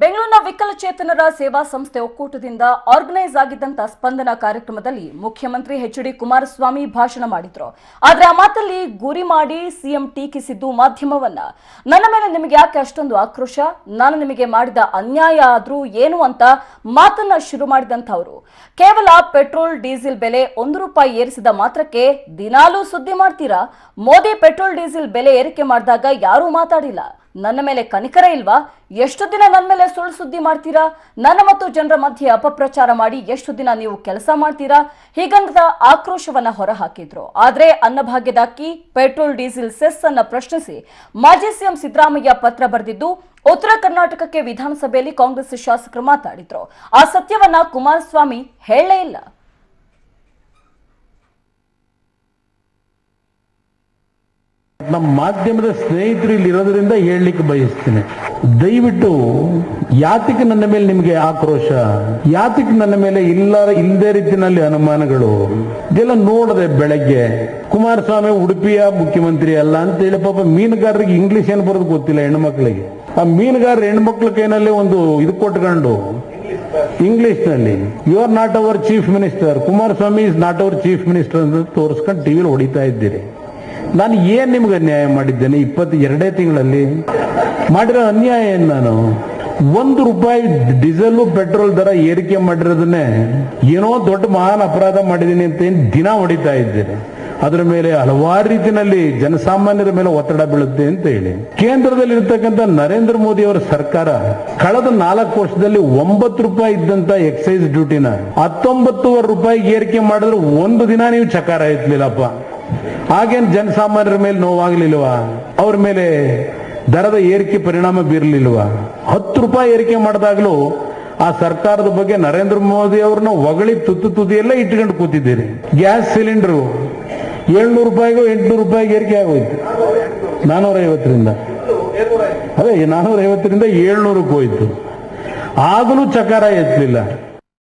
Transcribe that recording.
ಬೆಂಗಳೂರಿನ ವಿಕಲಚೇತನರ ಸೇವಾ ಸಂಸ್ಥೆ ಒಕ್ಕೂಟದಿಂದ ಆರ್ಗನೈಸ್ ಆಗಿದ್ದಂಥ ಸ್ಪಂದನ ಕಾರ್ಯಕ್ರಮದಲ್ಲಿ ಮುಖ್ಯಮಂತ್ರಿ ಎಚ್ ಡಿ ಕುಮಾರಸ್ವಾಮಿ ಭಾಷಣ ಮಾಡಿದ್ರು. ಆದರೆ ಆ ಮಾತಲ್ಲಿ ಗುರಿ ಮಾಡಿ ಸಿಎಂ ಟೀಕಿಸಿದ್ದು ಮಾಧ್ಯಮವನ್ನ. ನನ್ನ ಮೇಲೆ ನಿಮಗೆ ಯಾಕೆ ಅಷ್ಟೊಂದು ಆಕ್ರೋಶ? ನಾನು ನಿಮಗೆ ಮಾಡಿದ ಅನ್ಯಾಯ ಆದ್ರೂ ಏನು ಅಂತ ಮಾತನ್ನ ಶುರು ಮಾಡಿದಂಥವ್ರು. ಕೇವಲ ಪೆಟ್ರೋಲ್, ಡೀಸೆಲ್ ಬೆಲೆ ಒಂದು ರೂಪಾಯಿ ಏರಿಸಿದ ಮಾತ್ರಕ್ಕೆ ದಿನಾಲೂ ಸುದ್ದಿ ಮಾಡ್ತೀರಾ? ಮೋದಿ ಪೆಟ್ರೋಲ್, ಡೀಸೆಲ್ ಬೆಲೆ ಏರಿಕೆ ಮಾಡಿದಾಗ ಯಾರೂ ಮಾತಾಡಿಲ್ಲ. ನನ್ನ ಮೇಲೆ ಕನಿಕರ ಇಲ್ವಾ? ಎಷ್ಟು ದಿನ ನನ್ನ ಮೇಲೆ ಸುಳ್ಳು ಸುದ್ದಿ ಮಾಡ್ತೀರಾ? ನನ್ನ ಮತ್ತು ಜನರ ಮಧ್ಯೆ ಅಪಪ್ರಚಾರ ಮಾಡಿ ಎಷ್ಟು ದಿನ ನೀವು ಕೆಲಸ ಮಾಡ್ತೀರಾ? ಹೀಗಂತ ಆಕ್ರೋಶವನ್ನ ಹೊರಹಾಕಿದ್ರು. ಆದ್ರೆ ಅನ್ನಭಾಗ್ಯದ ಅಕ್ಕಿ, ಪೆಟ್ರೋಲ್, ಡೀಸೆಲ್, ಸೆಸ್ ಅನ್ನ ಪ್ರಶ್ನಿಸಿ ಮಾಜಿ ಸಿಎಂ ಸಿದ್ದರಾಮಯ್ಯ ಪತ್ರ ಬರೆದಿದ್ದು, ಉತ್ತರ ಕರ್ನಾಟಕಕ್ಕೆ ವಿಧಾನಸಭೆಯಲ್ಲಿ ಕಾಂಗ್ರೆಸ್ ಶಾಸಕರು ಮಾತಾಡಿದ್ರು. ಆ ಸತ್ಯವನ್ನ ಕುಮಾರಸ್ವಾಮಿ ಹೇಳಲೇ ಇಲ್ಲ. ನಮ್ಮ ಮಾಧ್ಯಮದ ಸ್ನೇಹಿತರು ಇಲ್ಲಿ ಇರೋದ್ರಿಂದ ಹೇಳಲಿಕ್ಕೆ ಬಯಸ್ತೀನಿ. ದಯವಿಟ್ಟು ಯಾತಕ್ಕೆ ನನ್ನ ಮೇಲೆ ನಿಮಗೆ ಆಕ್ರೋಶ? ಯಾತಕ್ಕೆ ನನ್ನ ಮೇಲೆ ಇಲ್ಲ ಇಲ್ಲದೇ ರೀತಿಯಲ್ಲಿ ಅನುಮಾನಗಳು? ಇದೆಲ್ಲ ನೋಡದೆ ಬೆಳಗ್ಗೆ, ಕುಮಾರಸ್ವಾಮಿ ಉಡುಪಿಯ ಮುಖ್ಯಮಂತ್ರಿ ಅಲ್ಲ ಅಂತ ಹೇಳಿ ಪಾಪ ಮೀನುಗಾರರಿಗೆ ಇಂಗ್ಲಿಷ್ ಏನು ಬರೋದು ಗೊತ್ತಿಲ್ಲ ಹೆಣ್ಮಕ್ಳಿಗೆ. ಆ ಮೀನುಗಾರ ಹೆಣ್ಮಕ್ಳ ಕೈನಲ್ಲಿ ಒಂದು ಇದು ಕೊಟ್ಕೊಂಡು ಇಂಗ್ಲಿಷ್ನಲ್ಲಿ you are not our chief minister Kumaraswamy is not our chief minister ಅಂತ ತೋರಿಸ್ಕೊಂಡು ಟಿವಿಲಿ ಹೊಡಿತಾ ಇದ್ದೀರಿ. ನಾನು ಏನ್ ನಿಮ್ಗೆ ಅನ್ಯಾಯ ಮಾಡಿದ್ದೇನೆ ಇಪ್ಪತ್ತು ಎರಡೇ ತಿಂಗಳಲ್ಲಿ? ಮಾಡಿರೋ ಅನ್ಯಾಯ ಏನ್ ನಾನು? ಒಂದು ರೂಪಾಯಿ ಡೀಸೆಲ್ ಪೆಟ್ರೋಲ್ ದರ ಏರಿಕೆ ಮಾಡಿರೋದನ್ನೇ ಏನೋ ದೊಡ್ಡ ಮಹಾನ್ ಅಪರಾಧ ಮಾಡಿದ್ದೀನಿ ಅಂತ ಏನು ದಿನ ಹೊಡಿತಾ ಇದ್ದೇನೆ ಅದರ ಮೇಲೆ ಹಲವಾರು ರೀತಿಯಲ್ಲಿ ಜನಸಾಮಾನ್ಯರ ಮೇಲೆ ಒತ್ತಡ ಬೀಳುತ್ತೆ ಅಂತ ಹೇಳಿ. ಕೇಂದ್ರದಲ್ಲಿ ಇರ್ತಕ್ಕಂಥ ನರೇಂದ್ರ ಮೋದಿ ಅವರ ಸರ್ಕಾರ ಕಳೆದ ನಾಲ್ಕು ವರ್ಷದಲ್ಲಿ ಒಂಬತ್ತು ರೂಪಾಯಿ ಇದ್ದಂತ ಎಕ್ಸೈಸ್ ಡ್ಯೂಟಿನ ಹತ್ತೊಂಬತ್ತುವರೆ ರೂಪಾಯಿ ಏರಿಕೆ ಮಾಡಿದ್ರೆ ಒಂದು ದಿನ ನೀವು ಚಕಾರ ಎತ್ತಲಿಲ್ಲಪ್ಪ. ಹಾಗೇನ್ ಜನಸಾಮಾನ್ಯರ ಮೇಲೆ ನೋವಾಗ್ಲಿಲ್ವಾ? ಅವ್ರ ಮೇಲೆ ದರದ ಏರಿಕೆ ಪರಿಣಾಮ ಬೀರ್ಲಿಲ್ವಾ? ಹತ್ತು ರೂಪಾಯಿ ಏರಿಕೆ ಮಾಡಿದಾಗಲೂ ಆ ಸರ್ಕಾರದ ಬಗ್ಗೆ ನರೇಂದ್ರ ಮೋದಿ ಅವ್ರನ್ನ ಹೊಗಳಿ ತುತ್ತು ತುದಿಯೆಲ್ಲ ಇಟ್ಕೊಂಡು ಕೂತಿದ್ದೀರಿ. ಗ್ಯಾಸ್ ಸಿಲಿಂಡರ್ ಏಳ್ನೂರು ರೂಪಾಯಿಗೂ ಎಂಟುನೂರು ರೂಪಾಯಿಗೆ ಏರಿಕೆ ಆಗೋಯ್ತು. ನಾನೂರ ಐವತ್ತರಿಂದ ಅದೇ ನಾನೂರ ಐವತ್ತರಿಂದ ಏಳ್ನೂರಕ್ಕೆ ಹೋಯ್ತು. ಆಗಲೂ ಚಕಾರ ಎತ್ತಲಿಲ್ಲ.